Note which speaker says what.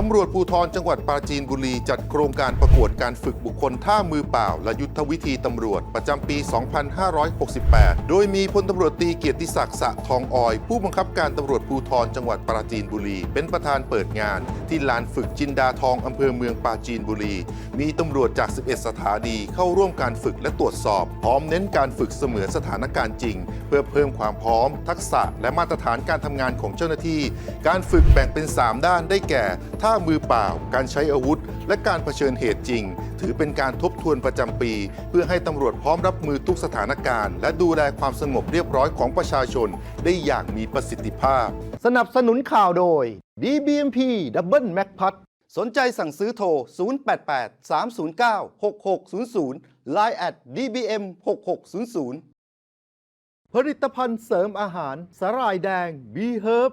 Speaker 1: ตำรวจภูธรจังหวัดปราจีนบุรี จัดโครงการประกวดการฝึกบุคคลท่ามือเปล่า และยุทธวิธีตำรวจประจำปี 2568 โดยมีพลตำรวจตีเกียรติศักดิ์สะทองออย ผู้บังคับการตำรวจภูธรจังหวัดปราจีนบุรี เป็นประธานเปิดงาน ที่ลานฝึกจินดาทองอำเภอเมืองปราจีนบุรี มีตำรวจจาก 11 สถานีเข้าร่วมการฝึกและตรวจสอบ พร้อมเน้นการฝึกเสมือนสถานการณ์จริง เพื่อเพิ่มความพร้อม ทักษะ และมาตรฐานการทำงานของเจ้าหน้าที่ การฝึกแบ่งเป็น 3 ด้านได้แก่ท่ามือเปล่า การใช้อาวุธ และการเผชิญเหตุจริง ถือเป็นการทบทวนประจำปี เพื่อให้ตำรวจพร้อมรับมือทุกสถานการณ์ และดูแลความสงบเรียบร้อยของประชาชน ได้อย่างมีประสิทธิภาพ
Speaker 2: สนับสนุนข่าวโดย DBMP Double Mac p a t สนใจสั่งซื้อโทร 088 309 6600 Line at DBM 6600ผลิตภัณฑ์เสริมอาหารสาหร่ายแดง B Herb